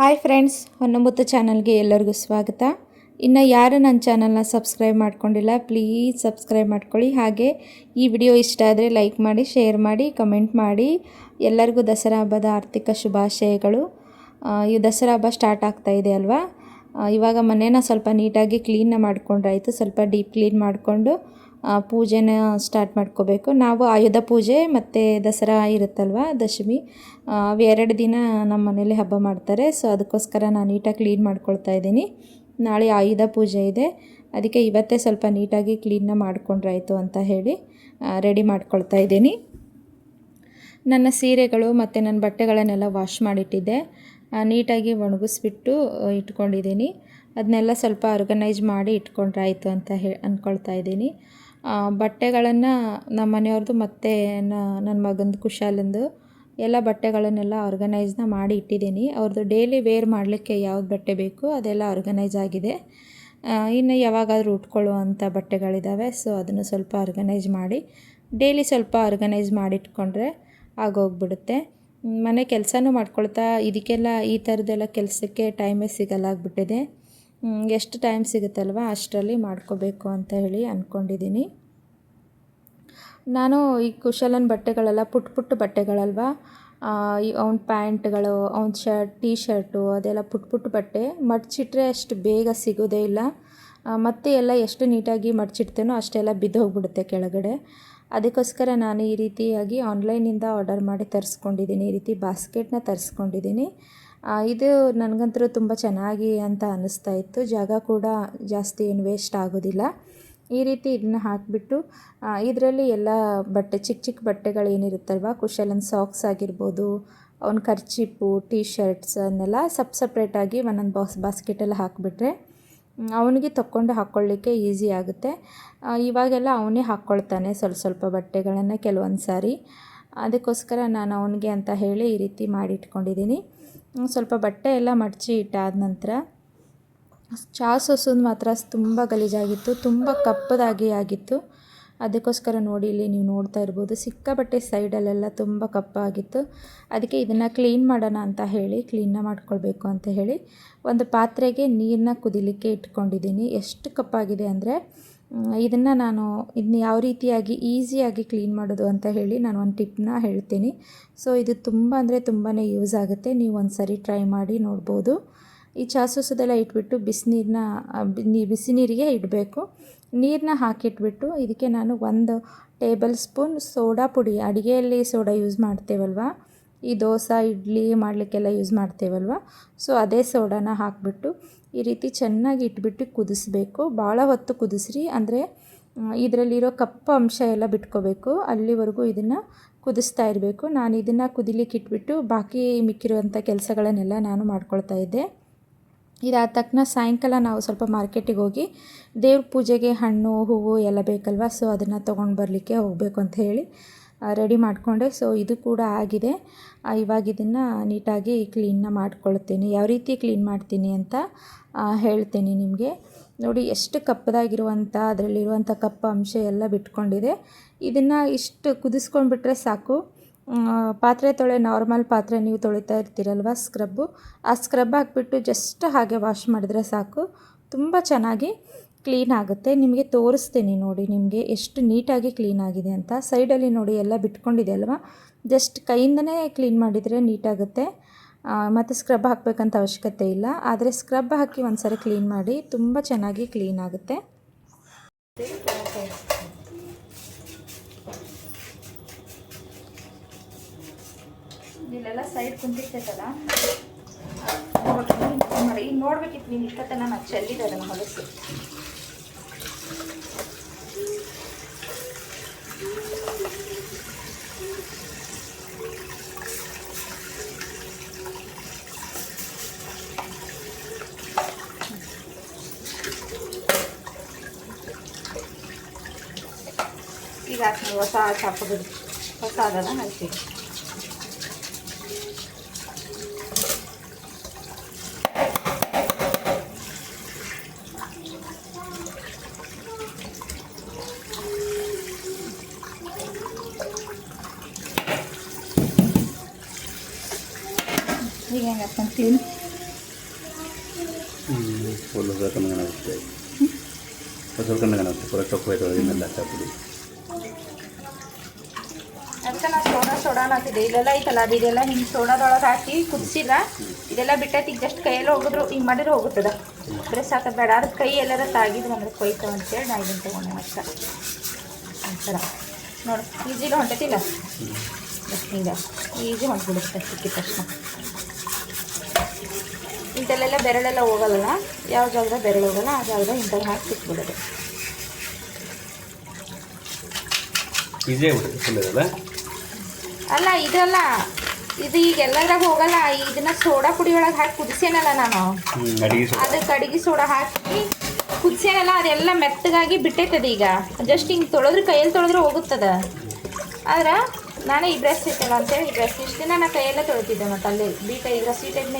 Hi friends, ಹೊನ್ನಮುತ್ತ ಚಾನಲ್ಗೆ ಎಲ್ಲರಿಗೂ ಸ್ವಾಗತ. ಇನ್ನು ಯಾರು ನನ್ನ ಚಾನಲ್ನ ಸಬ್ಸ್ಕ್ರೈಬ್ ಮಾಡ್ಕೊಂಡಿಲ್ಲ, ಪ್ಲೀಸ್ ಸಬ್ಸ್ಕ್ರೈಬ್ ಮಾಡ್ಕೊಳ್ಳಿ. ಹಾಗೆ ಈ ವಿಡಿಯೋ ಇಷ್ಟ ಆದರೆ ಲೈಕ್ ಮಾಡಿ, ಶೇರ್ ಮಾಡಿ, ಕಮೆಂಟ್ ಮಾಡಿ. ಎಲ್ಲರಿಗೂ ದಸರಾ ಹಬ್ಬದ ಆರ್ಥಿಕ ಶುಭಾಶಯಗಳು. ಈ ದಸರಾ ಹಬ್ಬ ಸ್ಟಾರ್ಟ್ ಆಗ್ತಾ ಇದೆ ಅಲ್ವಾ? ಇವಾಗ ಮನೇನ ಸ್ವಲ್ಪ ನೀಟಾಗಿ ಕ್ಲೀನ್ನ ಮಾಡಿಕೊಂಡ್ರಾಯಿತು. ಸ್ವಲ್ಪ ಡೀಪ್ ಕ್ಲೀನ್ ಮಾಡಿಕೊಂಡು ಪೂಜೆನ ಸ್ಟಾರ್ಟ್ ಮಾಡ್ಕೋಬೇಕು. ನಾವು ಆಯುಧ ಪೂಜೆ ಮತ್ತು ದಸರಾ ಇರುತ್ತಲ್ವ, ದಶಮಿ? ಅವೆರಡು ದಿನ ನಮ್ಮ ಮನೇಲಿ ಹಬ್ಬ ಮಾಡ್ತಾರೆ. ಸೊ ಅದಕ್ಕೋಸ್ಕರ ನಾನು ನೀಟಾಗಿ ಕ್ಲೀನ್ ಮಾಡ್ಕೊಳ್ತಾ ಇದ್ದೀನಿ. ನಾಳೆ ಆಯುಧ ಪೂಜೆ ಇದೆ. ಅದಕ್ಕೆ ಇವತ್ತೇ ಸ್ವಲ್ಪ ನೀಟಾಗಿ ಕ್ಲೀನ್ನ ಮಾಡಿಕೊಂಡ್ರಾಯ್ತು ಅಂತ ಹೇಳಿ ರೆಡಿ ಮಾಡ್ಕೊಳ್ತಾ ಇದ್ದೀನಿ. ನನ್ನ ಸೀರೆಗಳು ಮತ್ತು ನನ್ನ ಬಟ್ಟೆಗಳನ್ನೆಲ್ಲ ವಾಶ್ ಮಾಡಿಟ್ಟಿದ್ದೆ. ನೀಟಾಗಿ ಒಣಗಿಸ್ಬಿಟ್ಟು ಇಟ್ಕೊಂಡಿದ್ದೀನಿ. ಅದನ್ನೆಲ್ಲ ಸ್ವಲ್ಪ ಆರ್ಗನೈಜ್ ಮಾಡಿ ಇಟ್ಕೊಂಡ್ರಾಯ್ತು ಅಂತ ಹೇ ಅಂದ್ಕೊಳ್ತಾ ಇದ್ದೀನಿ. ಬಟ್ಟೆಗಳನ್ನು ನಮ್ಮ ಮನೆಯವ್ರದ್ದು ಮತ್ತು ನನ್ನ ಮಗಂದು ಕುಶಾಲಂದು ಎಲ್ಲ ಬಟ್ಟೆಗಳನ್ನೆಲ್ಲ ಆರ್ಗನೈಸ್ನ ಮಾಡಿ ಇಟ್ಟಿದ್ದೀನಿ. ಅವ್ರದ್ದು ಡೈಲಿ ವೇರ್ ಮಾಡಲಿಕ್ಕೆ ಯಾವ್ದು ಬಟ್ಟೆ ಬೇಕು ಅದೆಲ್ಲ ಆರ್ಗನೈಸ್ ಆಗಿದೆ. ಇನ್ನು ಯಾವಾಗಾದರೂ ಉಟ್ಕೊಳ್ಳುವಂಥ ಬಟ್ಟೆಗಳಿದ್ದಾವೆ ಸೊ ಅದನ್ನು ಸ್ವಲ್ಪ ಆರ್ಗನೈಸ್ ಮಾಡಿ ಡೈಲಿ ಸ್ವಲ್ಪ ಆರ್ಗನೈಸ್ ಮಾಡಿಟ್ಕೊಂಡ್ರೆ ಆಗೋಗ್ಬಿಡುತ್ತೆ. ಮನೆ ಕೆಲಸನೂ ಮಾಡ್ಕೊಳ್ತಾ ಇದಕ್ಕೆಲ್ಲ ಈ ಥರದ್ದೆಲ್ಲ ಕೆಲಸಕ್ಕೆ ಟೈಮೇ ಸಿಗಲ್ಲ ಆಗ್ಬಿಟ್ಟಿದೆ ಮ್, ಎಷ್ಟು ಟೈಮ್ ಸಿಗುತ್ತಲ್ವ ಅಷ್ಟರಲ್ಲಿ ಮಾಡ್ಕೋಬೇಕು ಅಂತ ಹೇಳಿ ಅಂದ್ಕೊಂಡಿದ್ದೀನಿ ನಾನು ಈ ಕುಶಲನ್ ಬಟ್ಟೆಗಳೆಲ್ಲ ಪುಟ್ಟ ಪುಟ್ಟ ಬಟ್ಟೆಗಳಲ್ವ ಅವ್ನ ಪ್ಯಾಂಟ್ಗಳು, ಅವ್ನ ಶರ್ಟ್ ಟೀ ಶರ್ಟು ಅದೆಲ್ಲ ಪುಟ್ಟ ಪುಟ್ಟ ಬಟ್ಟೆ ಮಡ್ಚಿಟ್ರೆ ಅಷ್ಟು ಬೇಗ ಸಿಗೋದೇ ಇಲ್ಲ. ಮತ್ತೆ ಎಲ್ಲ ಎಷ್ಟು ನೀಟಾಗಿ ಮಡ್ಚಿಡ್ತೇನೋ ಅಷ್ಟೆಲ್ಲ ಬಿದ್ದೋಗ್ಬಿಡುತ್ತೆ ಕೆಳಗಡೆ. ಅದಕ್ಕೋಸ್ಕರ ನಾನು ಈ ರೀತಿಯಾಗಿ ಆನ್ಲೈನಿಂದ ಆರ್ಡರ್ ಮಾಡಿ ತರಿಸ್ಕೊಂಡಿದ್ದೀನಿ. ಈ ರೀತಿ ಬಾಸ್ಕೆಟ್ನ ತರಿಸ್ಕೊಂಡಿದ್ದೀನಿ. ಇದು ನನಗಂತೂ ತುಂಬ ಚೆನ್ನಾಗಿ ಅಂತ ಅನ್ನಿಸ್ತಾ ಇತ್ತು. ಜಾಗ ಕೂಡ ಜಾಸ್ತಿ ಏನು ವೇಸ್ಟ್ ಆಗೋದಿಲ್ಲ. ಈ ರೀತಿ ಇದನ್ನ ಹಾಕಿಬಿಟ್ಟು ಇದರಲ್ಲಿ ಎಲ್ಲ ಬಟ್ಟೆ ಚಿಕ್ಕ ಚಿಕ್ಕ ಬಟ್ಟೆಗಳು ಏನಿರುತ್ತಲ್ವ ಕುಶಲನ್ ಸಾಕ್ಸ್ ಆಗಿರ್ಬೋದು, ಅವ್ನ ಖರ್ಚಿಪ್ಪು ಟೀ ಶರ್ಟ್ಸ್ ಅನ್ನೆಲ್ಲ ಸಪ್ ಸಪ್ರೇಟಾಗಿ ಒಂದೊಂದು ಬಾಕ್ಸ್ ಬಾಸ್ಕೆಟಲ್ಲಿ ಹಾಕಿಬಿಟ್ರೆ ಅವನಿಗೆ ತಕ್ಕೊಂಡು ಹಾಕ್ಕೊಳ್ಳಿಕ್ಕೆ ಈಸಿ ಆಗುತ್ತೆ. ಇವಾಗೆಲ್ಲ ಅವನೇ ಹಾಕ್ಕೊಳ್ತಾನೆ ಸ್ವಲ್ಪ ಸ್ವಲ್ಪ ಬಟ್ಟೆಗಳನ್ನು ಕೆಲವೊಂದು ಸಾರಿ ಅದಕ್ಕೋಸ್ಕರ ನಾನು ಅವನಿಗೆ ಅಂತ ಹೇಳಿ ಈ ರೀತಿ ಮಾಡಿಟ್ಕೊಂಡಿದ್ದೀನಿ. ಸ್ವಲ್ಪ ಬಟ್ಟೆ ಎಲ್ಲ ಮಡಚಿ ಇಟ್ಟಾದ ನಂತರ ಚಹಾ ಸೋಸೋದು ಮಾತ್ರ ತುಂಬ ಗಲೀಜಾಗಿತ್ತು, ತುಂಬ ಕಪ್ಪದಾಗಿ ಆಗಿತ್ತು. ಅದಕ್ಕೋಸ್ಕರ ನೋಡಿ ಇಲ್ಲಿ ನೀವು ನೋಡ್ತಾ ಇರ್ಬೋದು ಸಿಕ್ಕಾಪಟ್ಟೆ ಸೈಡಲ್ಲೆಲ್ಲ ತುಂಬ ಕಪ್ಪಾಗಿತ್ತು. ಅದಕ್ಕೆ ಇದನ್ನು ಕ್ಲೀನ್ ಮಾಡೋಣ ಅಂತ ಹೇಳಿ, ಕ್ಲೀನ್ನ ಮಾಡ್ಕೊಳ್ಬೇಕು ಅಂತ ಹೇಳಿ ಒಂದು ಪಾತ್ರೆಗೆ ನೀರನ್ನ ಕುದಿಲಿಕ್ಕೆ ಇಟ್ಕೊಂಡಿದ್ದೀನಿ. ಎಷ್ಟು ಕಪ್ಪಾಗಿದೆ ಅಂದರೆ ಇದನ್ನು ನಾನು ಇದನ್ನ ಯಾವ ರೀತಿಯಾಗಿ ಈಸಿಯಾಗಿ ಕ್ಲೀನ್ ಮಾಡೋದು ಅಂತ ಹೇಳಿ ನಾನು ಒಂದು ಟಿಪ್ನ ಹೇಳ್ತೀನಿ. ಸೊ ಇದು ತುಂಬ ಅಂದರೆ ತುಂಬಾ ಯೂಸ್ ಆಗುತ್ತೆ. ನೀವು ಒಂದು ಸರಿ ಟ್ರೈ ಮಾಡಿ ನೋಡ್ಬೋದು. ಈ ಚಾಸೂಸದೆಲ್ಲ ಸೋಸೋದೆಲ್ಲ ಇಟ್ಬಿಟ್ಟು ಬಿಸಿನೀರನ್ನ ಬಿಸಿ ನೀರಿಗೆ ಇಡಬೇಕು. ನೀರನ್ನ ಹಾಕಿಟ್ಬಿಟ್ಟು ಇದಕ್ಕೆ ನಾನು ಒಂದು ಟೇಬಲ್ ಸ್ಪೂನ್ ಸೋಡಾ ಪುಡಿ, ಅಡುಗೆಯಲ್ಲಿ ಸೋಡಾ ಯೂಸ್ ಮಾಡ್ತೇವಲ್ವ? ಈ ದೋಸೆ, ಇಡ್ಲಿ ಮಾಡಲಿಕ್ಕೆಲ್ಲ ಯೂಸ್ ಮಾಡ್ತೇವಲ್ವ? ಸೊ ಅದೇ ಸೋಡಾನ ಹಾಕಿಬಿಟ್ಟು ಈ ರೀತಿ ಚೆನ್ನಾಗಿ ಇಟ್ಬಿಟ್ಟು ಕುದಿಸ್ಬೇಕು. ಭಾಳ ಹೊತ್ತು ಕುದಿಸ್ರಿ. ಅಂದರೆ ಇದರಲ್ಲಿರೋ ಕಪ್ಪು ಅಂಶ ಎಲ್ಲ ಬಿಟ್ಕೋಬೇಕು. ಅಲ್ಲಿವರೆಗೂ ಇದನ್ನು ಕುದಿಸ್ತಾ ಇರಬೇಕು. ನಾನು ಇದನ್ನು ಕುದಿಲಿಕ್ಕೆ ಇಟ್ಬಿಟ್ಟು ಬಾಕಿ ಮಿಕ್ಕಿರುವಂಥ ಕೆಲಸಗಳನ್ನೆಲ್ಲ ನಾನು ಮಾಡ್ಕೊಳ್ತಾ ಇದ್ದೆ. ಇದಾದ ತಕ್ಷಣ ಸಾಯಂಕಾಲ ನಾವು ಸ್ವಲ್ಪ ಮಾರ್ಕೆಟಿಗೆ ಹೋಗಿ ದೇವ್ರ ಪೂಜೆಗೆ ಹಣ್ಣು, ಹೂವು ಎಲ್ಲ ಬೇಕಲ್ವ, ಸೊ ಅದನ್ನು ತೊಗೊಂಡು ಬರಲಿಕ್ಕೆ ಹೋಗಬೇಕು ಅಂತ ಹೇಳಿ ರೆಡಿ ಮಾಡಿಕೊಂಡೆ. ಸೊ ಇದು ಕೂಡ ಆಗಿದೆ. ಇವಾಗ ಇದನ್ನು ನೀಟಾಗಿ ಕ್ಲೀನ್ನ ಮಾಡ್ಕೊಳ್ತೀನಿ. ಯಾವ ರೀತಿ ಕ್ಲೀನ್ ಮಾಡ್ತೀನಿ ಅಂತ ಹೇಳ್ತೀನಿ ನಿಮಗೆ. ನೋಡಿ, ಎಷ್ಟು ಕಪ್ಪದಾಗಿರುವಂಥ ಅದರಲ್ಲಿರುವಂಥ ಕಪ್ಪ ಅಂಶ ಎಲ್ಲ ಬಿಟ್ಕೊಂಡಿದೆ. ಇದನ್ನು ಇಷ್ಟು ಕುದಿಸ್ಕೊಂಡ್ಬಿಟ್ರೆ ಸಾಕು. ಪಾತ್ರೆ ತೊಳೆ ನಾರ್ಮಲ್ ಪಾತ್ರೆ ನೀವು ತೊಳಿತಾ ಇರ್ತೀರಲ್ವ ಸ್ಕ್ರಬ್ಬು ಆ ಸ್ಕ್ರಬ್ ಹಾಕ್ಬಿಟ್ಟು ಜಸ್ಟ್ ಹಾಗೆ ವಾಶ್ ಮಾಡಿದ್ರೆ ಸಾಕು. ತುಂಬ ಚೆನ್ನಾಗಿ ಕ್ಲೀನ್ ಆಗುತ್ತೆ. ನಿಮಗೆ ತೋರಿಸ್ತೀನಿ ನೋಡಿ, ನಿಮಗೆ ಎಷ್ಟು ನೀಟಾಗಿ ಕ್ಲೀನ್ ಆಗಿದೆ ಅಂತ. ಸೈಡಲ್ಲಿ ನೋಡಿ ಎಲ್ಲ ಬಿಟ್ಕೊಂಡಿದೆ ಅಲ್ವಾ? ಜಸ್ಟ್ ಕೈಯಿಂದನೇ ಕ್ಲೀನ್ ಮಾಡಿದರೆ ನೀಟಾಗುತ್ತೆ. ಮತ್ತು ಸ್ಕ್ರಬ್ ಹಾಕಬೇಕಂತ ಅವಶ್ಯಕತೆ ಇಲ್ಲ. ಆದರೆ ಸ್ಕ್ರಬ್ ಹಾಕಿ ಒಂದು ಸರಿ ಕ್ಲೀನ್ ಮಾಡಿ, ತುಂಬ ಚೆನ್ನಾಗಿ ಕ್ಲೀನ್ ಆಗುತ್ತೆ. ಸೈಡ್ ಕುಂತಿರ್ತೈತಲ್ಲ ನೋಡ್ಬೇಕಿತ್ತು ನೀನು ಇಷ್ಟೊತ್ತ ನಾನು ಚೆಲ್ಲಿದೆ ಅದನ್ನು ಹೊಲಸು? ಈಗ ಹಾಕ್ತೀನಿ ಹೊಸ ಚಾಪಗಳು ಹೊಸ ಅದಲ್ಲ ಹಾಕ್ತೀನಿ ಈಗ ಹೆಂಗೆ ಹಾಕ್ಕೊಂಡು ಕ್ಲೀನ್ ಫುಲ್ ಹೊಸ ಕಣ್ಣು ಕಾಣುತ್ತೆ ಹೊಸ ಕಣ್ಣು ಕಾಣುತ್ತೆ ಪೂರ ಚೊಕ್ಕ ಹೋಯ್ತು ಒಳಗಿನೆಲ್ಲ ಚಾಪುಡಿ ಅದಕ್ಕೆ ನಾ ಅನ್ನತ್ತಿದ್ದೆ ಇಲ್ಲೆಲ್ಲ ಐತಲ್ಲ, ಅದು ಇದೆಲ್ಲ ಹಿಂಗೆ ಸೋಣದೊಳಗೆ ಹಾಕಿ ಕುದಿಸಿಲ್ಲ ಇದೆಲ್ಲ ಬಿಟ್ಟೈತಿ. ಈಗ ಜಸ್ಟ್ ಕೈಯಲ್ಲಿ ಹೋಗಿದ್ರು ಹಿಂಗೆ ಮಾಡಿದ್ರೆ ಹೋಗುತ್ತದ. ಬರೀ ಸಾಕ, ಬೇಡ. ಅದ್ರ ಕೈ ಎಲ್ಲರ ತಾಗಿದ್ರು ಅಂದ್ರೆ ಕೊಯ್ತಾವ ಅಂತೇಳಿ ನಾ ಇದನ್ನು ತೊಗೊಂಡೆ ಮತ್ತೆ. ಒಂಥರ. ನೋಡಿ ಈಜಿಗೆ ಹೊಂಟೈತಿಲ್ಲ ಹಿಂಗೆ ಈಜಿ ಹೊಂಟ್ಬಿಡುತ್ತೆ ಸಿಕ್ಕಿದ ತಕ್ಷಣ ಇಂಥಲ್ಲೆಲ್ಲ ಬೆರಳೆಲ್ಲ ಹೋಗಲ್ಲ ಯಾವ ಜಾಗದಾಗ ಬೆರಳು ಹೋಗಲ್ಲ, ಆ ಜಾಗದಾಗ ಇಂಥಲ್ಲಿ ಹಾಕಿ ಸಿಕ್ಬಿಡೋದು ಈಜಿ ಆಗ್ಬಿಡುತ್ತೆ ಅಲ್ಲ ಇದಲ್ಲ. ಇದು ಈಗ ಎಲ್ಲದ್ರಾಗ ಹೋಗಲ್ಲ. ಇದನ್ನ ಸೋಡಾ ಪುಡಿ ಒಳಗೆ ಹಾಕಿ ಕುದಿಸೇನಲ್ಲ ನಾನು. ಅದಕ್ಕೆ ಅಡಿಗೆ ಸೋಡಾ. ಹಾಕಿ ಕುದಿಸೇನಲ್ಲ ಅದೆಲ್ಲ ಮೆತ್ತಗಾಗಿ ಬಿಟ್ಟೈತದ ಈಗ. ಜಸ್ಟ್ ಹಿಂಗೆ ತೊಳೆದ್ರೆ ಕೈಯಲ್ಲಿ ತೊಳೆದ್ರೆ ಹೋಗುತ್ತದ. ಆದ್ರೆ ನಾನೇ ಈ ಬ್ರಷ್ ಇತ್ತಲ್ಲ ಅಂತೇಳಿ ಈ ಬ್ರಷ್ ಇಷ್ಟು ದಿನ ನಾನು ಕೈಯಲ್ಲೇ ತೊಳಿತಿದ್ದೆ ಮತ್ತೆ ಅಲ್ಲಿ. ಬೀಟ ಈಗ ಈ ಟೈಪ್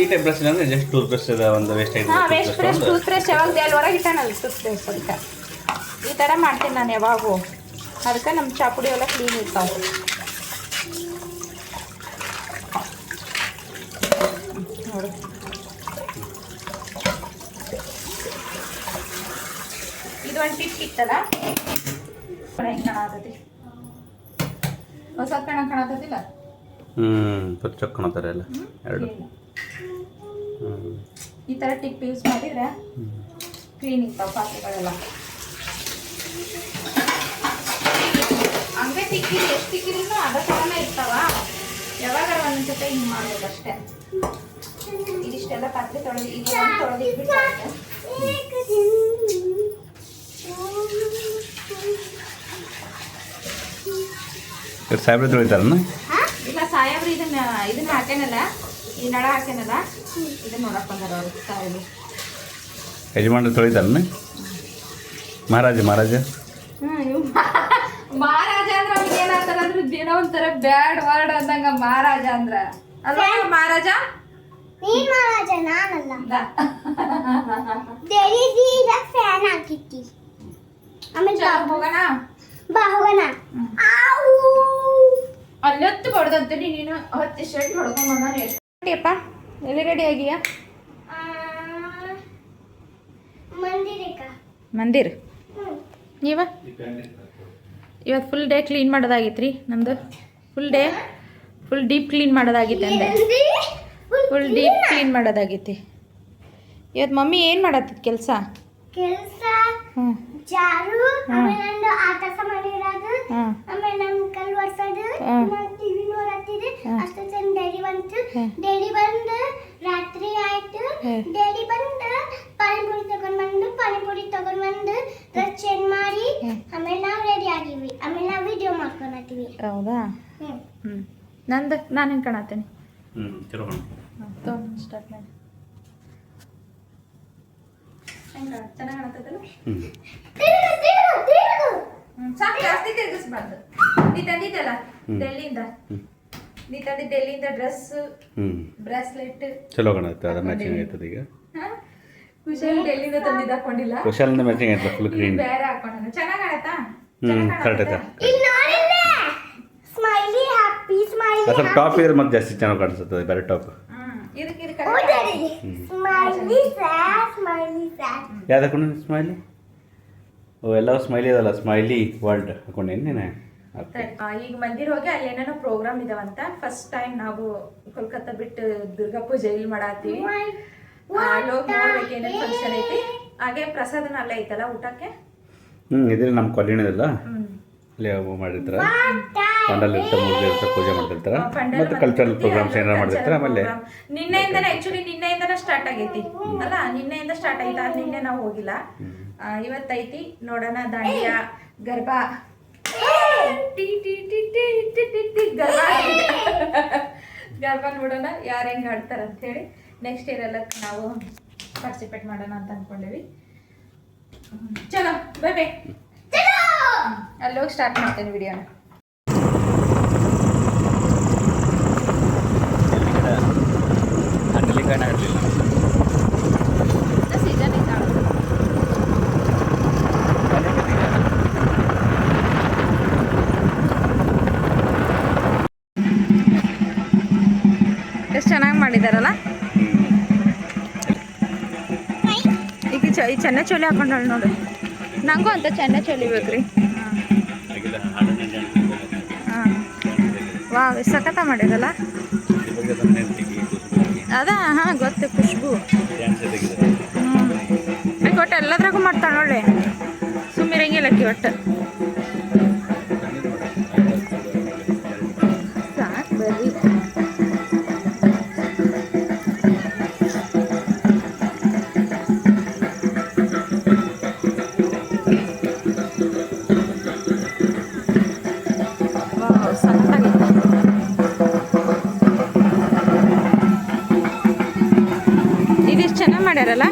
ಈ ಟೈಪ್ ಬ್ರಷ್ ಅಂದ್ರೆ ಜಸ್ಟ್ ಟೂತ್ ಬ್ರಷ್ ಇದೆ ಒಂದು ವೇಸ್ಟ್ ಹಾಂ ವೇಸ್ಟ್ ಬ್ರಷ್ ಟೂತ್ ಬ್ರಷ್ ಯಾವಾಗ ಅಲ್ಲಿ ಹೊರಗೆ ಇಟ್ಟಾನಲ್ಲ ಟೂತ್ ಬ್ರಷ್ ಅದಕ್ಕೆ ಈ ಥರ ಮಾಡ್ತೀನಿ ನಾನು ಯಾವಾಗೂ. ಅದಕ್ಕೆ ನಮ್ಮ ಚಾಪುಡಿ ಎಲ್ಲ ಕ್ಲೀನ್ ಇರ್ತಾವೆ ನೋಡು ಇತ್ತಲ್ಲ? ಹೆಂಗೆ ಕಾಣತೈತಿ. ಹೊಸ ಕಣ ಕಾಣತೈತಿಲ್ಲ? ಹ್ಮ್ ಚೊಕ್ಕ ಎಲ್ಲ ಎರಡು. ಈ ಥರ ಟಿಪ್ ಯೂಸ್ ಮಾಡಿದ್ರೆ ಕ್ಲೀನ್ ಇರ್ತಾವೆ ಪಾತ್ರೆಗಳೆಲ್ಲ. ಹಂಗೆ ತಿಕ್ಕಿರಿ ಎಷ್ಟು ತಿಕ್ಕಿದ್ರು ಅದ ಥರನೇ ಇರ್ತಾವ. ಯಾವಾಗ ಜೊತೆ ಹಿಂಗೆ ಮಾಡ್ಬೇಕು ಅಷ್ಟೇ ಇದಿಷ್ಟೆಲ್ಲ ಪಾತ್ರೆ ತೊಳೆದು ಇದು ಒಂದು ತೊಳೆದು ಇಟ್ಬಿಟ್ಟು ಇವ್ರು ಸಾಹೇಬ್ರೆ ತೊಳಿತಾರನ್ನ ಇಲ್ಲ ಸಾಯಬ್ರು ಇದನ್ನ ಇದನ್ನ ಹಾಕ್ಯಾನಲ್ಲ ಈ ನಳ ಹಾಕ್ಯಾನಲ್ಲ ಇದನ್ನ ನೋಡಕ್ ಬಂದಾರ ಅವ್ರು ಸಾಯಬ್ರು ಯಜಮಾನ್ರು ತೊಳಿತಾರನ್ನ ಮಹಾರಾಜ ಮಹಾರಾಜ? ಮಹಾರಾಜ ಅಂದ್ರೆ ಅವ್ರಿಗೆ ಏನಂತಾರ ಅಂದ್ರೆ ದಿನ ಒಂಥರ ಬ್ಯಾಡ್ ವರ್ಡ್ ಅಂದಂಗ ಮಹಾರಾಜ ಅಂದ್ರ. ಅಲ್ವಾ ಮಹಾರಾಜ? ನೀನ್ ಮಹಾರಾಜ ನಾನಲ್ಲ. ಫ್ಯಾನ್ ಹಾಕಿತ್ತಿ ಆಮೇಲೆ ಬಾ ಹೋಗೋಣ. ಬಡ್ದಂತೆ ನೀನು ಹತ್ತು ಶರ್ಟ್ ಹೊಡ್ಕೊಂಡ್ ಬಂದಾನೆ ಎಲ್ಲಿ ರೆಡಿ ಆಗಿಯಾ? ಮಂದಿರ್? ಹ್ಮ್. ನೀವ? ಇವತ್ತು ಫುಲ್ ಡೇ ಕ್ಲೀನ್ ಮಾಡೋದಾಗಿತ್ತು ರೀ ನಮ್ದು? Full day full deep clean ಮಾಡೋದಾಗಿತ್ತು full deep clean ಮಾಡೋದಾಗಿತ್ತು. ಇವತ್ತು ಮಮ್ಮಿ ಏನು ಮಾಡತ್ತಿತ್ತು ಕೆಲಸ? ಕೆಲ್ಸ? ಹ್ಞೂ ಜಾರು ಆಮೇಲೆ ಹ್ಞೂ ಆಮೇಲೆ ಒರ್ಸೋದು. ಹ್ಮ್. ಅಷ್ಟು ಚಂದ ಡೈಲಿ. ಬಂತು. ಡೈಲಿ ಬಂದು ರಾತ್ರಿ ಆಯ್ತು. ಡೈಲಿ ಬಂದು ಪಾನಿಪುರಿ ತಗೊಂಡ್ ಬಂದು ಪಾನಿಪುರಿ ತಗೊಂಡ್ ಬಂದು ಡ್ರೆಸ್ ಚೇಂಜ್ ಮಾಡಿ. ಆಮೇಲೆ ನಾವು ರೆಡಿ ಆಗಿವಿ ಆಮೇಲೆ ನಾವು ವಿಡಿಯೋ ಮಾಡ್ಕೊಳತ್ತೀವಿ ಹೌದಾ? ಹ್ಮ್. ಹ್ಞೂ ನಂದು ನಾನು ಹೆಂಗೆ ಕಾಣತ್ತೇನೆ ಹ್ಞೂ ಸ್ಟಾರ್ಟ್ ಮಾಡಿ. ಚೆನ್ನಾಗಿ ಕಾಣತ್ತದಲ್ಲ ಹ್ಞೂ ಸಾಕು ಜಾಸ್ತಿ ತಿರುಗಿಸ್ಬಾರ್ದು. ನೀ ತಂದಿದ್ದಲ್ಲ. ಡೆಲ್ಲಿಯಿಂದ ಹ್ಮ್. ನೀ ತಂದಿದ್ದ ಡೆಲ್ಲಿಯಿಂದ ಡ್ರೆಸ್ ಹ್ಞೂ ಬ್ರಾಸ್ಲೆಟ್ ಚಲೋ ಕಾಣುತ್ತೆ ಅದು ಮ್ಯಾಚಿಂಗ್ ಆಯ್ತದ ಈಗ. ಕುಶಲ್ ಡೆಲ್ಲಿಯಿಂದ ತಂದಿದ್ದ ಹಾಕೊಂಡಿಲ್ಲ? ಕುಶಾಲಿಂದ ಮ್ಯಾಚಿಂಗ್ ಆಯ್ತಲ್ಲ ಫುಲ್ ಗ್ರೀನ್ ಬೇರೆ ಹಾಕೊಂಡ ಚೆನ್ನಾಗ್ ಕಾಣತ್ತಾ? ಹ್ಞೂ ಕರೆಕ್ಟ್ ಆಯ್ತಾ ಸ್ಮೈಲಿ ಹ್ಯಾಪಿ ಸ್ಮೈಲಿ ಅದು ಸ್ವಲ್ಪ ಟಾಪ್ ಇದ್ರೆ ಮತ್ತೆ ಜಾಸ್ತಿ ಚೆನ್ನಾಗಿ ಕಾಣಿಸುತ್ತದೆ ಬೇರೆ ಟಾಪ್ ಹ್ಮ್ ಇದಕ್ಕೆ ಇದಕ್ಕೆ ಸ್ಮೈಲಿ ಸ್ಯಾಡ್ ಸ್ಮೈಲಿ ಸ್ಯಾಡ್ ಯಾವ್ದು ಹಾಕೊಂಡು ಸ್ಮೈಲಿ ಓ ಎಲ್ಲ ಸ್ಮೈಲಿ ಅದಲ್ಲ ಸ್ಮೈಲಿ ವರ್ಲ್ಡ್ ಹಾಕೊಂಡೇನು ನೀನು ಈಗ ಮಂದಿರ ಹೋಗಿ ಅಲ್ಲಿ ಏನೇನೋ ಪ್ರೋಗ್ರಾಮ್ ಇದಾವಂತ. ಫಸ್ಟ್ ಟೈಮ್ ನಾವು ಕೋಲ್ಕತ್ತಾ ಬಿಟ್ಟು ದುರ್ಗಾ ಪೂಜೆ ಇಲ್ಲಿ ಮಾಡಾತೀವಿ ಅಲ್ಲಿ ಹೋಗಿ ನೋಡ್ಬೇಕು ಏನೇನು ಫಂಕ್ಷನ್ ಐತಿ. ಹಾಗೆ ಪ್ರಸಾದನ ಅಲ್ಲೇ ಐತಲ್ಲ ಊಟಕ್ಕೆ? ಹ್ಮ್ ಇದ್ರೆ ನಮ್ಮ ಕಲ್ಯಾಣದಲ್ಲ ಹ್ಮ್. ಅಲ್ಲಿ ಮಾಡಿರ್ತಾರೆ. ಪಂಡಲ್ ಇರ್ತಾರೆ ಇರ್ತಾರೆ ಪೂಜೆ ಮಾಡ್ತಿರ್ತಾರೆ. ಮತ್ತೆ ಕಲ್ಚರಲ್ ಪ್ರೋಗ್ರಾಮ್ಸ್ ಏನಾರು ಮಾಡಿರ್ತಾರೆ ಆಮೇಲೆ. ನಿನ್ನೆಯಿಂದನೇ ಆಕ್ಚುಲಿ ನಿನ್ನೆಯಿಂದನೇ ಸ್ಟಾರ್ಟ್ ಆಗೈತಿ. ಅಲ್ಲ ನಿನ್ನೆಯಿಂದ ಸ್ಟಾರ್ಟ್ ಆಯ್ತಾ? ನಿನ್ನೆ ನಾವು ಹೋಗಿಲ್ಲ. ಇವತ್ತೈತಿ ನೋಡೋಣ ದಾಂಡಿಯಾ ಗರ್ಭ. ಟಿ ಟಿ ಟಿ ಟಿ ಟಿ ನೋಡೋಣ ಯಾರು ಹೆಂಗೆ ಆಡ್ತಾರೆ ಹೇಳಿ ನೆಕ್ಸ್ಟ್ ಇಯರ್ ಎಲ್ಲ ನಾವು ಪಾರ್ಟಿಸಿಪೇಟ್ ಮಾಡೋಣ ಅಂತ ಅನ್ಕೊಂಡೇವಿ. ಹ್ಮ್. ಚಲೋ, ಬೈ ಬೈ. ಅಲ್ಲಿ ಹೋಗಿ ಸ್ಟಾರ್ಟ್ ಮಾಡ್ತೇನೆ ವಿಡಿಯೋನ ಚೆನ್ನ ಚೋಲಿ ಹಾಕೊಂಡಳು ನೋಡು. ನನಗೂ ಅಂತ ಚೆನ್ನ ಚೋಲಿ ಬೇಕ್ರಿ. ಹಾಂ. ವಾ ಸಖತ ಮಾಡಿದಲ್ಲ ಅದ ಹಾಂ ಗೊತ್ತು ಖುಷ್ಬು. ಹ್ಞೂ ಒಟ್ಟು ಎಲ್ಲದ್ರಾಗೂ ಮಾಡ್ತಾಳೆ ನೋಡಿ ಸುಮ್ಮಿರಂಗಿಲ್ಲ ಒಟ್ಟು. ಮಾಡ್ಯಾರಲ್ಲ?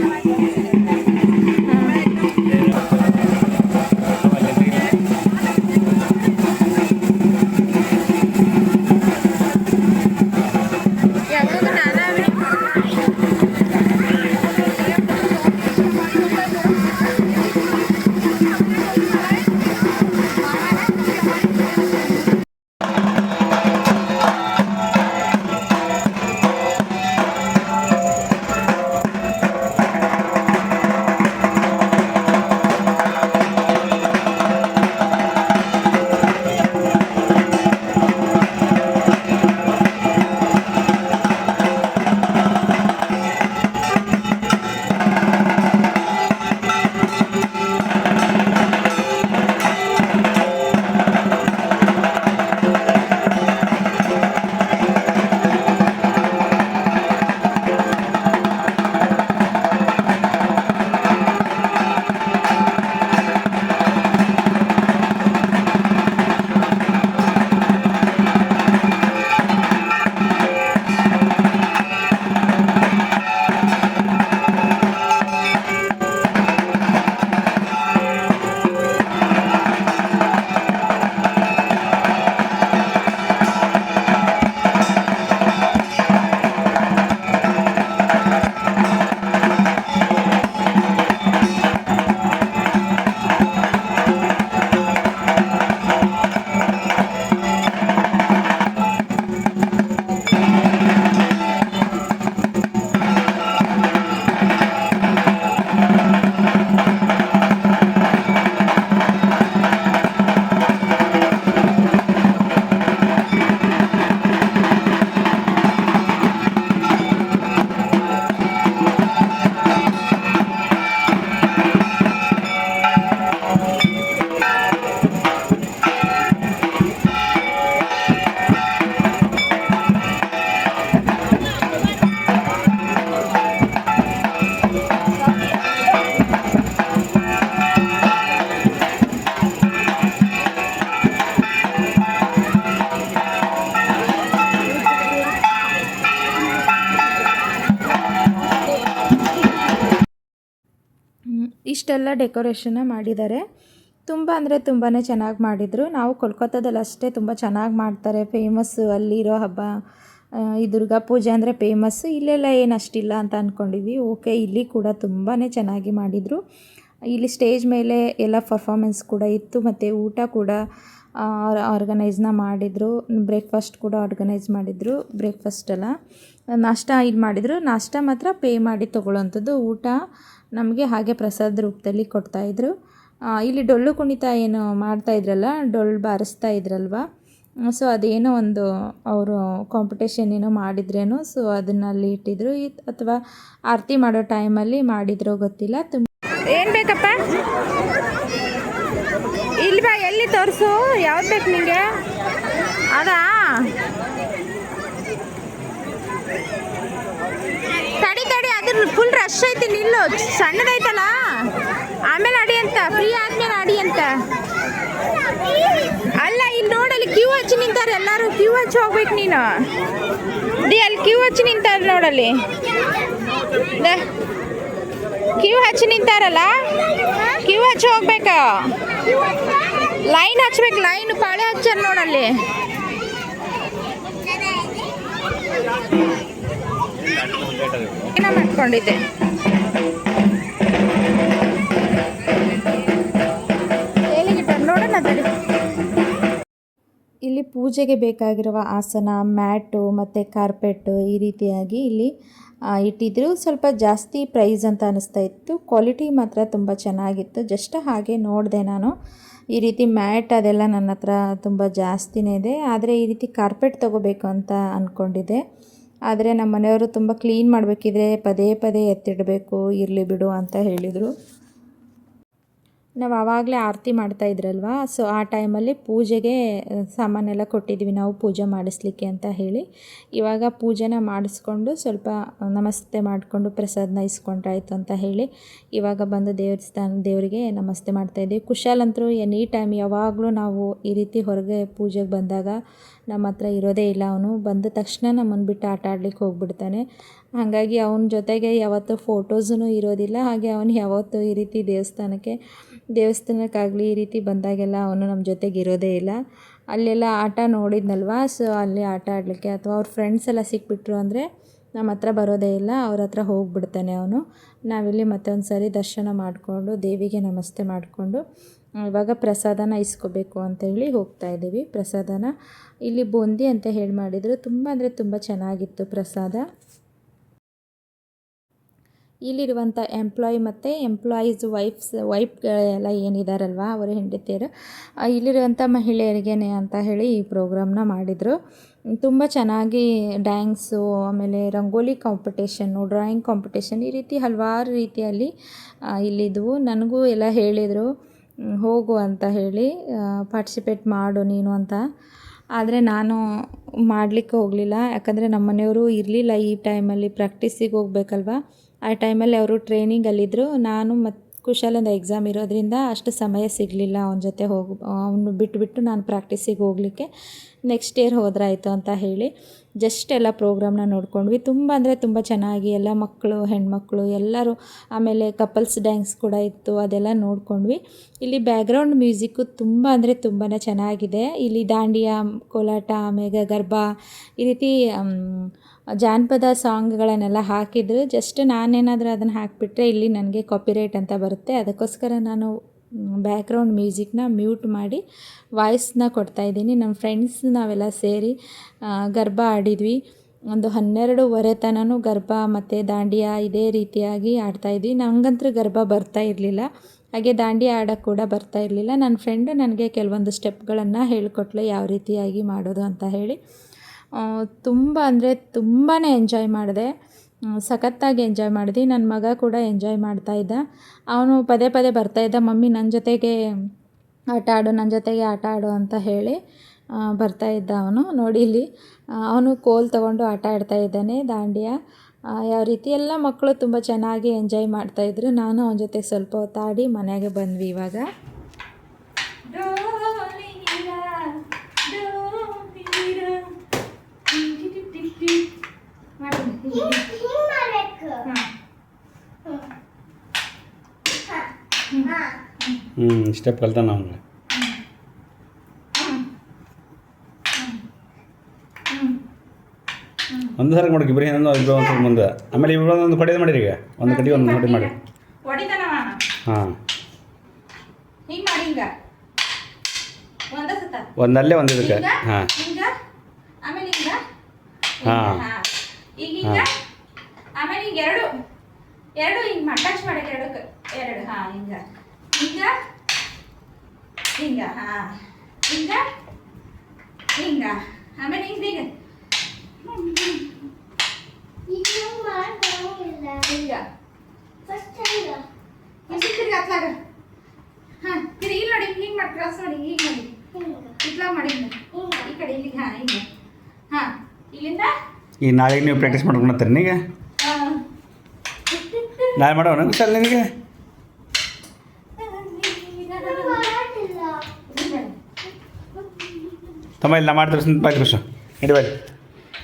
ಇಷ್ಟೆಲ್ಲ ಡೆಕೋರೇಷನ್ನ ಮಾಡಿದ್ದಾರೆ. ತುಂಬ ಅಂದರೆ ತುಂಬಾ ಚೆನ್ನಾಗಿ ಮಾಡಿದರು. ನಾವು ಕೋಲ್ಕತ್ತಾದಲ್ಲಿ ಅಷ್ಟೇ ತುಂಬ ಚೆನ್ನಾಗಿ ಮಾಡ್ತಾರೆ. ಫೇಮಸ್ಸು ಅಲ್ಲಿರೋ ಹಬ್ಬ ಈ ದುರ್ಗಾ ಪೂಜೆ ಅಂದರೆ ಫೇಮಸ್ಸು ಇಲ್ಲೆಲ್ಲ ಏನು ಅಷ್ಟಿಲ್ಲ ಅಂತ ಅಂದ್ಕೊಂಡಿದ್ವಿ ಓಕೆ, ಇಲ್ಲಿ ಕೂಡ ತುಂಬಾ ಚೆನ್ನಾಗಿ ಮಾಡಿದರು. ಇಲ್ಲಿ ಸ್ಟೇಜ್ ಮೇಲೆ ಎಲ್ಲ ಪರ್ಫಾಮೆನ್ಸ್ ಕೂಡ ಇತ್ತು. ಮತ್ತು ಊಟ ಕೂಡ ಆರ್ಗನೈಸ್ನ ಮಾಡಿದರು. ಬ್ರೇಕ್ಫಾಸ್ಟ್ ಕೂಡ ಆರ್ಗನೈಸ್ ಮಾಡಿದರು. ಬ್ರೇಕ್ಫಾಸ್ಟೆಲ್ಲ ನಾಷ್ಟ ಇದು ಮಾಡಿದರು. ನಾಷ್ಟ ಮಾತ್ರ ಪೇ ಮಾಡಿ ತೊಗೊಳ್ಳೋವಂಥದ್ದು ಊಟ. ನಮಗೆ ಹಾಗೆ ಪ್ರಸಾದ ರೂಪದಲ್ಲಿ ಕೊಡ್ತಾಯಿದ್ರು ಇಲ್ಲಿ ಡೊಳ್ಳು ಕುಣಿತ ಏನು ಮಾಡ್ತಾ ಇದ್ರಲ್ಲ, ಡೊಳ್ಳು ಬಾರಿಸ್ತಾ ಇದ್ರಲ್ವ? ಸೊ ಅದೇನೋ ಒಂದು ಅವರು ಕಾಂಪಿಟೇಷನ್ ಏನೋ ಮಾಡಿದ್ರೇನೋ, ಸೊ ಅದನ್ನು ಅಲ್ಲಿ ಇಟ್ಟಿದ್ರು ಅಥವಾ ಆರತಿ ಮಾಡೋ ಟೈಮಲ್ಲಿ ಮಾಡಿದ್ರೋ ಗೊತ್ತಿಲ್ಲ. ತುಂಬ ಏನು ಬೇಕಪ್ಪ? ಇಲ್ಲಿ ಬಾ ಎಲ್ಲಿ ತೋರಿಸು? ಯಾವ್ದು ಬೇಕು ನಿಮಗೆ ಅದಾ ತಡಿ ಫುಲ್ ರಶ್ ಐತಿ ನಿಲ್ಲು. ಸಣ್ಣದೈತಲ್ಲ ಆಮೇಲೆ ಅಡಿ ಅಂತ ಫ್ರೀ ಆದ್ಮೇಲೆ ಅಡಿ ಅಂತ. ಅಲ್ಲ, ಇಲ್ಲಿ ನೋಡಲ್ಲಿ ಕ್ಯೂ ಹಚ್ಚಿ ನಿಂತಾರೆ ಎಲ್ಲರೂ. ಕ್ಯೂ ಹಚ್ಚಿ ಹೋಗ್ಬೇಕು ನೀನು. ಡಿ, ಅಲ್ಲಿ ಕ್ಯೂ ಹಚ್ಚಿ ನಿಂತಾರೆ ನೋಡಲ್ಲಿ. ಕ್ಯೂ ಹಚ್ಚಿ ನಿಂತಾರಲ್ಲ ಕ್ಯೂ ಹಚ್ಚಿ ಹೋಗ್ಬೇಕು. ಲೈನ್ ಹಚ್ಬೇಕು ಲೈನ್ ಪಾಳೆ ಹಚ್ಚಾರ ನೋಡಲ್ಲಿ. ನೋಡೋಣ ತಡಿ ಇಲ್ಲಿ ಪೂಜೆಗೆ ಬೇಕಾಗಿರುವ ಆಸನ ಮ್ಯಾಟು ಮತ್ತು ಕಾರ್ಪೆಟ್ಟು ಈ ರೀತಿಯಾಗಿ ಇಲ್ಲಿ ಇಟ್ಟಿದ್ರು. ಸ್ವಲ್ಪ ಜಾಸ್ತಿ ಪ್ರೈಸ್ ಅಂತ ಅನಿಸ್ತಾ ಇತ್ತು. ಕ್ವಾಲಿಟಿ ಮಾತ್ರ ತುಂಬ ಚೆನ್ನಾಗಿತ್ತು. ಜಸ್ಟ್ ಹಾಗೆ ನೋಡಿದೆ ನಾನು. ಈ ರೀತಿ ಮ್ಯಾಟ್ ಅದೆಲ್ಲ ನನ್ನ ಹತ್ರ ತುಂಬ ಜಾಸ್ತಿನೇ ಇದೆ. ಆದರೆ ಈ ರೀತಿ ಕಾರ್ಪೆಟ್ ತೊಗೋಬೇಕು ಅಂತ ಅಂದ್ಕೊಂಡಿದ್ದೆ ಆದರೆ ನಮ್ಮ ಮನೆಯವರು ತುಂಬ ಕ್ಲೀನ್ ಮಾಡಬೇಕಿದ್ರೆ ಪದೇ ಪದೇ ಎತ್ತಿಡಬೇಕು, ಇರಲಿ ಬಿಡು ಅಂತ ಹೇಳಿದರು. ನಾವು ಆವಾಗಲೇ ಆರತಿ ಮಾಡ್ತಾ ಇದ್ರಲ್ವ? ಸೊ ಆ ಟೈಮಲ್ಲಿ ಪೂಜೆಗೆ ಸಾಮಾನೆಲ್ಲ ಕೊಟ್ಟಿದ್ವಿ. ನಾವು ಪೂಜೆ ಮಾಡಿಸ್ಲಿಕ್ಕೆ ಅಂತ ಹೇಳಿ. ಇವಾಗ ಪೂಜೆನ ಮಾಡಿಸ್ಕೊಂಡು ಸ್ವಲ್ಪ ನಮಸ್ತೆ ಮಾಡಿಕೊಂಡು ಪ್ರಸಾದನ ಇಸ್ಕೊಂಡ್ರಾಯ್ತು ಅಂತ ಹೇಳಿ. ಇವಾಗ ಬಂದು ದೇವಸ್ಥಾನ ದೇವರಿಗೆ ನಮಸ್ತೆ ಮಾಡ್ತಾಯಿದ್ದೀವಿ ಕುಶಾಲ್ ಅಂತರೂ ಎನಿ ಟೈಮ್ ಯಾವಾಗಲೂ ನಾವು ಈ ರೀತಿ ಹೊರಗೆ ಪೂಜೆಗೆ ಬಂದಾಗ ನಮ್ಮ ಹತ್ರ ಇರೋದೇ ಇಲ್ಲ ಅವನು. ಬಂದ ತಕ್ಷಣ ನಮ್ಮನ್ನು ಬಿಟ್ಟು ಆಟ ಆಡ್ಲಿಕ್ಕೆ ಹೋಗ್ಬಿಡ್ತಾನೆ. ಹಾಗಾಗಿ ಅವನ ಜೊತೆಗೆ ಯಾವತ್ತೂ ಫೋಟೋಸೂ ಇರೋದಿಲ್ಲ. ಹಾಗೆ ಅವನು ಯಾವತ್ತೂ ಈ ರೀತಿ ದೇವಸ್ಥಾನಕ್ಕೆ, ದೇವಸ್ಥಾನಕ್ಕಾಗಲಿ ಈ ರೀತಿ ಬಂದಾಗೆಲ್ಲ ಅವನು ನಮ್ಮ ಜೊತೆಗೆ ಇರೋದೇ ಇಲ್ಲ. ಅಲ್ಲೆಲ್ಲ ಆಟ ನೋಡಿದ್ನಲ್ವ? ಸೊ ಅಲ್ಲಿ ಆಟ ಆಡಲಿಕ್ಕೆ ಅಥವಾ ಅವ್ರ ಫ್ರೆಂಡ್ಸ್ ಎಲ್ಲ ಸಿಕ್ಬಿಟ್ರು ಅಂದರೆ ನಮ್ಮ ಹತ್ರ ಬರೋದೇ ಇಲ್ಲ. ಅವ್ರ ಹತ್ರ ಹೋಗ್ಬಿಡ್ತಾನೆ ಅವನು. ನಾವಿಲ್ಲಿ ಮತ್ತೊಂದು ಸಾರಿ ದರ್ಶನ ಮಾಡಿಕೊಂಡು ದೇವಿಗೆ ನಮಸ್ತೆ ಮಾಡಿಕೊಂಡು ಇವಾಗ ಪ್ರಸಾದನ ಇಸ್ಕೋಬೇಕು ಅಂತೇಳಿ ಹೋಗ್ತಾ ಇದ್ದೀವಿ. ಪ್ರಸಾದನ ಇಲ್ಲಿ ಬೂಂದಿ ಅಂತ ಹೇಳಿ ಮಾಡಿದರು. ತುಂಬ ಅಂದರೆ ತುಂಬ ಚೆನ್ನಾಗಿತ್ತು ಪ್ರಸಾದ. ಇಲ್ಲಿರುವಂಥ ಎಂಪ್ಲಾಯ್ ಮತ್ತು ಎಂಪ್ಲಾಯೀಸ್ ವೈಫ್ಸ್ ವೈಫ್ಗಳೆಲ್ಲ ಏನಿದಾರಲ್ವ, ಅವರ ಹೆಂಡತಿಯರು ಇಲ್ಲಿರುವಂಥ ಮಹಿಳೆಯರಿಗೇನೆ ಅಂತ ಹೇಳಿ ಈ ಪ್ರೋಗ್ರಾಮ್ನ ಮಾಡಿದರು. ತುಂಬ ಚೆನ್ನಾಗಿ ಡ್ಯಾಂಗ್ಸು ಆಮೇಲೆ ರಂಗೋಲಿ ಕಾಂಪಿಟೇಷನ್ನು ಡ್ರಾಯಿಂಗ್ ಕಾಂಪಿಟೇಷನ್ ಈ ರೀತಿ ಹಲವಾರು ರೀತಿಯಲ್ಲಿ ಇಲ್ಲಿದ್ದವು ನನಗೂ ಎಲ್ಲ ಹೇಳಿದರು. ಹೋಗು ಅಂತ ಹೇಳಿ ಪಾರ್ಟಿಸಿಪೇಟ್ ಮಾಡು ನೀನು ಅಂತ. ಆದರೆ ನಾನು ಮಾಡಲಿಕ್ಕೆ ಹೋಗಲಿಲ್ಲ. ಯಾಕಂದರೆ ನಮ್ಮ ಮನೆಯವರು ಇರಲಿಲ್ಲ ಈ ಟೈಮಲ್ಲಿ ಪ್ರಾಕ್ಟೀಸಿಗೆ ಹೋಗ್ಬೇಕಲ್ವ? ಆ ಟೈಮಲ್ಲಿ ಅವರು ಟ್ರೈನಿಂಗಲ್ಲಿದ್ದರು ನಾನು ಮತ್ತು ಕುಶಾಲಂದ ಎಕ್ಸಾಮ್ ಇರೋದ್ರಿಂದ ಅಷ್ಟು ಸಮಯ ಸಿಗಲಿಲ್ಲ ಅವನ ಜೊತೆ ಹೋಗಿ, ಅವನು ಬಿಟ್ಟುಬಿಟ್ಟು ನಾನು ಪ್ರಾಕ್ಟೀಸಿಗೆ ಹೋಗಲಿಕ್ಕೆ ನೆಕ್ಸ್ಟ್ ಇಯರ್ ಹೋದ್ರಾಯಿತು ಅಂತ ಹೇಳಿ ಜಸ್ಟ್ ಎಲ್ಲ ಪ್ರೋಗ್ರಾಮ್ನ ನೋಡ್ಕೊಂಡ್ವಿ. ತುಂಬ ಅಂದರೆ ತುಂಬ ಚೆನ್ನಾಗಿ ಎಲ್ಲ ಮಕ್ಕಳು ಹೆಣ್ಮಕ್ಳು ಎಲ್ಲರೂ ಆಮೇಲೆ ಕಪಲ್ಸ್ ಡ್ಯಾನ್ಸ್ ಕೂಡ ಇತ್ತು, ಅದೆಲ್ಲ ನೋಡ್ಕೊಂಡ್ವಿ. ಇಲ್ಲಿ ಬ್ಯಾಕ್ಗ್ರೌಂಡ್ ಮ್ಯೂಸಿಕ್ಕು ತುಂಬ ಅಂದರೆ ತುಂಬಾ ಚೆನ್ನಾಗಿದೆ. ಇಲ್ಲಿ ದಾಂಡಿಯಾ, ಕೋಲಾಟ ಆಮೇಲೆ ಗರ್ಭ ಈ ರೀತಿ ಜಾನಪದ ಸಾಂಗ್ಗಳನ್ನೆಲ್ಲ ಹಾಕಿದ್ರು. ಜಸ್ಟ್ ನಾನೇನಾದರೂ ಅದನ್ನು ಹಾಕಿಬಿಟ್ರೆ ಇಲ್ಲಿ ನನಗೆ ಕಾಪಿರೈಟ್ ಅಂತ ಬರುತ್ತೆ. ಅದಕ್ಕೋಸ್ಕರ ನಾನು ಬ್ಯಾಕ್ಗ್ರೌಂಡ್ ಮ್ಯೂಸಿಕ್ನ ಮ್ಯೂಟ್ ಮಾಡಿ ವಾಯ್ಸ್ನ ಕೊಡ್ತಾಯಿದ್ದೀನಿ ನಮ್ಮ ಫ್ರೆಂಡ್ಸ್ ನಾವೆಲ್ಲ ಸೇರಿ ಗರ್ಭ ಆಡಿದ್ವಿ. ಒಂದು ಹನ್ನೆರಡೂವರೆ ತನಕ ಗರ್ಭ ಮತ್ತು ದಾಂಡಿಯಾ ಇದೇ ರೀತಿಯಾಗಿ ಆಡ್ತಾಯಿದ್ವಿ ನಂಗಂತೂ ಗರ್ಭ ಬರ್ತಾ ಇರಲಿಲ್ಲ. ಹಾಗೆ ದಾಂಡಿಯಾ ಆಡೋಕ್ಕೆ ಕೂಡ ಬರ್ತಾ ಇರಲಿಲ್ಲ. ನನ್ನ ಫ್ರೆಂಡು ನನಗೆ ಕೆಲವೊಂದು ಸ್ಟೆಪ್ಗಳನ್ನು ಹೇಳಿಕೊಟ್ಲೆ. ಯಾವ ರೀತಿಯಾಗಿ ಮಾಡೋದು ಅಂತ ಹೇಳಿ. ತುಂಬ ಅಂದರೆ ತುಂಬಾ ಎಂಜಾಯ್ ಮಾಡಿದೆ. ಸಖತ್ತಾಗಿ ಎಂಜಾಯ್ ಮಾಡಿದ್ವಿ ನನ್ನ ಮಗ ಕೂಡ ಎಂಜಾಯ್ ಮಾಡ್ತಾ ಇದ್ದ. ಅವನು ಪದೇ ಪದೇ ಬರ್ತಾ ಇದ್ದ, ಮಮ್ಮಿ ನನ್ನ ಜೊತೆಗೆ ಆಟ ಆಡು ನನ್ನ ಜೊತೆಗೆ ಆಟ ಆಡು ಅಂತ ಹೇಳಿ ಬರ್ತಾ ಇದ್ದ ಅವನು. ನೋಡಿ ಇಲ್ಲಿ ಅವನು ಕೋಲ್ ತಗೊಂಡು ಆಟ ಆಡ್ತಾ ಇದ್ದಾನೆ, ದಾಂಡಿಯ. ಯಾವ ರೀತಿ ಎಲ್ಲ ಮಕ್ಕಳು ತುಂಬ ಚೆನ್ನಾಗಿ ಎಂಜಾಯ್ ಮಾಡ್ತಾಯಿದ್ರು ನಾನು ಅವನ ಜೊತೆ ಸ್ವಲ್ಪ ಹೊತ್ತು ಮನೆಗೆ ಬಂದ್ವಿ ಇವಾಗ ಹಿಂಗ್ ಹಿಂಗ್ ಮಾಡ್ಬೇಕು ಹಾ ಹ್ಞೂ ಸ್ಟೆಪ್ ಕಲ್ತಾನ ಅವನಿಗೆ. ಒಂದು ಸರಿ ಮಾಡಿ ಇಬ್ಬರು ಏನೋ ಇಬ್ಬರು ಒಂದು ಮುಂದೆ. ಆಮೇಲೆ ಇಬ್ಬರು ಒಂದು ಕಡೆ ಮಾಡಿರಿ ಈಗ. ಒಂದು ಕಡೆ ಒಂದು ಕಡೆ ಮಾಡಿ. ಹಾಂ. ಒಂದಲ್ಲೇ ಒಂದು ಇದಕ್ಕೆ ಹಾಂ. ಹಾಂ. ಆಮೇಲೆ. ಈಗ ಎರಡು. ಎರಡು ಹಿಂಗೆ ಮಾಡಿ ಎರಡು ಮಾಡಕ್ಕೆ ಎರಡು. ಹಾ ಹಿಂಗ. ಹಿಂಗ? ಹಿಂಗ, ಹಾಂ. ಹಿಂಗ? ಹಿಂಗ. ಆಮೇಲೆ ಹಿಂಗ. ಹಿಂಗ ಈಗ ಹಿಂಗ್ ಹಾ ನೋಡಿ, ಹಿಂಗೆ ಮಾಡಿ ಮಾಡಿ, ಹಿಂಗೆ ಮಾಡಿ. ಇಲ್ಲಿಗೆ, ಹಾ, ಹಿಂಗ. ಇಲ್ಲಿಂದ? ಈಗ ನಾಳೆಗೆ ನೀವು ಪ್ರಾಕ್ಟೀಸ್ ಮಾಡ್ಕೊಂಡ್ತೀರಿ ನೀಗ ನಾಳೆ ಮಾಡೋಣ ಸರ್ ನಿನಗೆ? ತಮ್ಮ ಇಲ್ಲ ಮಾಡ್ತಾರೆ ಬಾಯ್ ಕೃಷ್ಣ. ಇಡಿ ಬಾಯ್.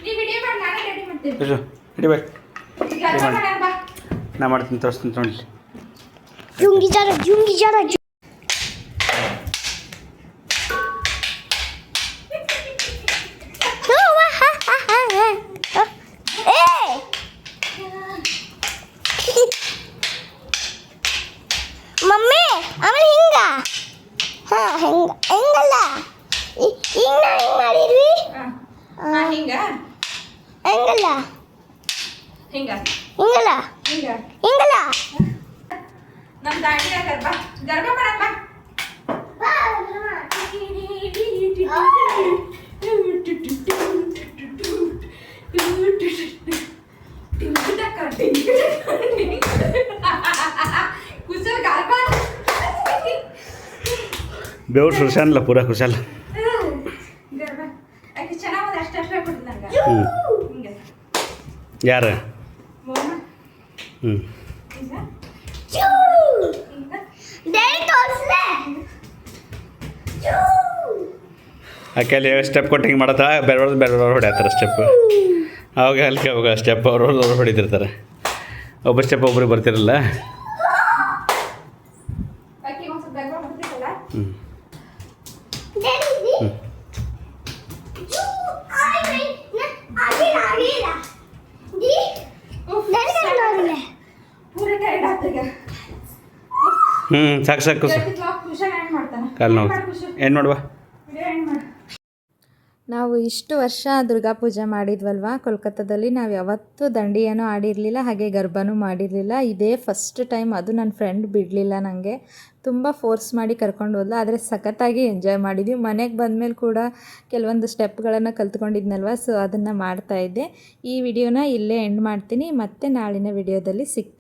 ನೀ ವಿಡಿಯೋ ಮಾಡಿ ನಾನೇ ರೆಡಿ ಮಾಡ್ತೀನಿ. ಕೃಷ ಹಿಡಿ ಬಾಯ್. ನಾ ಮಾಡ್ತೀನಿ ತೋರಿಸ್ತೀನಿ ನೋಡಿ ಜುಂಗಿ ಜರ ಜುಂಗಿ ಜರ ಮಮ್ಮಿ ಆಮೇಲೆ ಹಿಂಗ ಹಾ ಹಿಂಗ ಹಿಂಗಲ್ಲ ಹಿಂಗ ಹಿಂಗ್ ಮಾಡಿಲ್ಲ ಹಿಂಗ ಹೆಂಗಲ್ಲ ಹಿಂಗ ಹಿಂಗಲ್ಲ ಹಿಂಗ ಹಿಂಗಲ್ಲ ನಮ್ಮ ದಾಂಡಿ ಗರ್ಭ ಗರ್ಭ ಮಾಡಕ್ ಬಾ ಕುಸಲ್ ಗರ್ಭ ಬೇವ್ರು ಸುರ್ಸಾನಲ್ಲ ಪೂರ ಕುಶಾಲ ಹ್ಞೂ ಯಾರು? ಹ್ಞೂ ಆಕೆ ಸ್ಟೆಪ್ ಕೊಟ್ಟು ಹಿಂಗೆ ಮಾಡತ್ತ, ಬೇರೆ ಬೇರೆ ಹೊಡ್ಯಾತಾರೆ ಸ್ಟೆಪ್ ಅವಾಗ ಅಲ್ಲಿ ಅವಾಗ ಸ್ಟೆಪ್ ಅವ್ರು ಹೊಡಿತಿರ್ತಾರೆ. ಒಬ್ಬ ಸ್ಟೆಪ್ ಒಬ್ರಿಗೆ ಬರ್ತಿರಲ್ಲ. ಹ್ಞೂ ಸಾಕು ಸಾಕು ಕಾಲು ನೋವು ಏನು ಮಾಡುವ ಇಷ್ಟು ವರ್ಷ ದುರ್ಗಾ ಪೂಜೆ ಮಾಡಿದ್ವಲ್ವಾ? ಕೋಲ್ಕತ್ತಾದಲ್ಲಿ ನಾವು ಯಾವತ್ತೂ ದಂಡಿಯನ್ನು ಆಡಿರಲಿಲ್ಲ, ಹಾಗೆ ಗರ್ಭನೂ ಮಾಡಿರಲಿಲ್ಲ. ಇದೇ ಫಸ್ಟ್ ಟೈಮ್ ಅದು ನನ್ನ ಫ್ರೆಂಡ್ ಬಿಡಲಿಲ್ಲ ನನಗೆ ತುಂಬ ಫೋರ್ಸ್ ಮಾಡಿ ಕರ್ಕೊಂಡು ಹೋದ್ಲು, ಆದರೆ ಸಖತ್ತಾಗಿ ಎಂಜಾಯ್ ಮಾಡಿದ್ವಿ. ಮನೆಗೆ ಬಂದಮೇಲೆ ಕೂಡ ಕೆಲವೊಂದು ಸ್ಟೆಪ್ಗಳನ್ನು ಕಲ್ತ್ಕೊಂಡಿದ್ನಲ್ವ ಸೊ ಅದನ್ನು ಮಾಡ್ತಾಯಿದ್ದೆ ಈ ವಿಡಿಯೋನ ಇಲ್ಲೇ ಎಂಡ್ ಮಾಡ್ತೀನಿ. ಮತ್ತೆ ನಾಳಿನ ವಿಡಿಯೋದಲ್ಲಿ ಸಿಕ್